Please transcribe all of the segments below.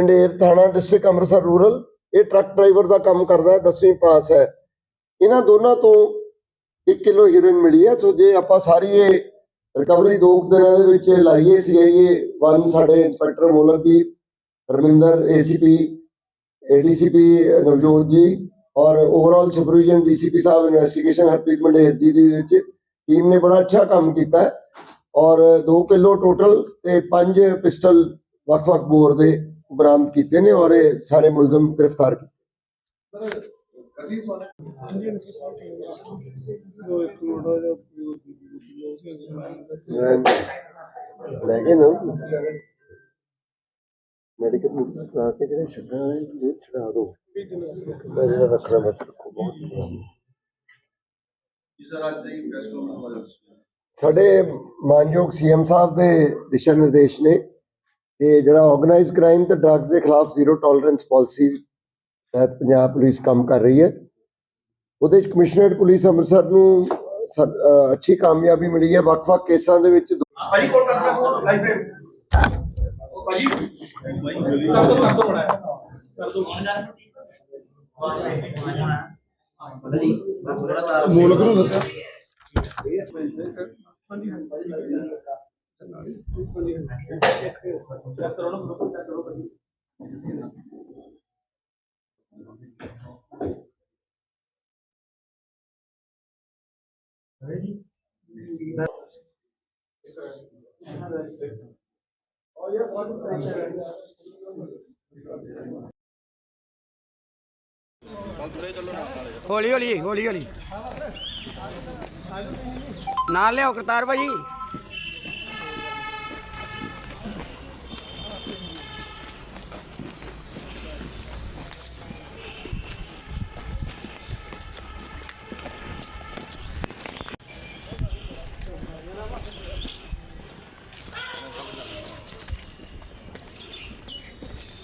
ਢੰਡੇਰ ਥਾਣਾ district Amritsar rural, ਇਹ truck driver ਦਾ ਕੰਮ ਕਰਦਾ ਹੈ 10ਵੀਂ ਪਾਸ ਹੈ। ਇਹਨਾਂ ਦੋਨਾਂ ਤੋਂ 1 ਕਿਲੋ ਹੀਰੋਇਨ ਮਿਲੀ ਹੈ, ਸੋ ਜੇ ਆਪਾਂ ਸਾਰੀ ਇਹ ਰਿਕਵਰੀ ਦੋ ਦਿਨਾਂ ਦੇ ਵਿੱਚ ਲਾਈਏ ਸੀਆਈਏ ਵਨ, ਸਾਡੇ ਇੰਸਪੈਕਟਰ ਮੋਲਕ ਦੀ ਰਮਿੰਦਰ ਏਸੀਪੀ, ਏਡੀਸੀਪੀ ਨਵਜੋਤ ਜੀ, ਔਰ ਓਵਰਆਲ ਸੁਪਰਵੀਜ਼ਨ ਡੀਸੀਪੀ ਸਾਹਿਬ ਇਨਵੈਸਟੀਗੇਸ਼ਨ ਹਰਪ੍ਰੀਤ ਮੰਡੇਰ ਜੀ ਦੀ ਵਿੱਚ ਟੀਮ ਨੇ ਬੜਾ ਅੱਛਾ ਕੰਮ ਕੀਤਾ ਔਰ 2 ਕਿਲੋ ਟੋਟਲ ਤੇ 5 ਪਿਸਟਲ ਵੱਖ-ਵੱਖ ਬੋਰ ਦੇ ਬਰਾਮਦ ਕੀਤੇ ਨੇ ਔਰ ਇਹ ਸਾਰੇ ਮੁਲਜ਼ਮ ਗ੍ਰਿਫਤਾਰ ਕੀਤੇ ਲੈ ਗਏ ਨਾ। ਮੈਡੀਕਲ ਕਰਾ ਕੇ ਜਿਹੜੇ ਛੱਡਣਾ ਹੈ ਇਹ ਛਡਾ ਦੋ। ਜਿਹੜਾ ਰੱਖਣਾ ਬਸ ਰੱਖੋ ਬਹੁਤ। ਸਾਡੇ ਮਾਨਯੋਗ ਸੀਐਮ ਸਾਹਿਬ ਦੇ ਦਿਸ਼ਾ ਨਿਰਦੇਸ਼ ਨੇ ਕਿ ਜਿਹੜਾ ਆਰਗੇਨਾਈਜ਼ਡ ਕ੍ਰਾਈਮ ਤੇ ਡਰੱਗਸ ਦੇ ਖਿਲਾਫ ਜ਼ੀਰੋ ਟੋਲਰੈਂਸ ਪਾਲਿਸੀ ਤਹਿਤ ਪੰਜਾਬ ਪੁਲਿਸ ਕੰਮ ਕਰ ਰਹੀ ਹੈ। ਉਹਦੇ ਚ ਕਮਿਸ਼ਨਰੇਟ ਪੁਲਿਸ ਅੰਮ੍ਰਿਤਸਰ ਨੂੰ ਅੱਛੀ ਕਾਮਯਾਬੀ ਮਿਲੀ ਹੈ। ਵੱਖ-ਵੱਖ ਕੇਸਾਂ ਦੇ ਵਿੱਚ ਭਾਜੀ ਕੋਲ ਕਰ ਲਿਆ ਲਾਈਵ ਫਰੇਮ ਭਾਜੀ ਕਰ ਦੋ ਕਰ ਦੋ ਬਣਾ ਕਰ ਦੋ ਮੂਲਕ ਨੂੰ ਦੱਸਿਆ ਹੌਲੀ ਹੌਲੀ ਹੌਲੀ ਹੌਲੀ ਨਾਲ ਲਿਆਓ ਕਰਤਾਰ ਭਾਜੀ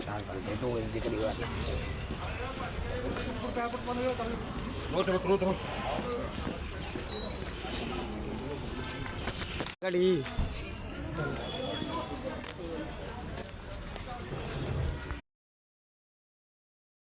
चार घंटे तो वही जिक्र ही वाला घड़ी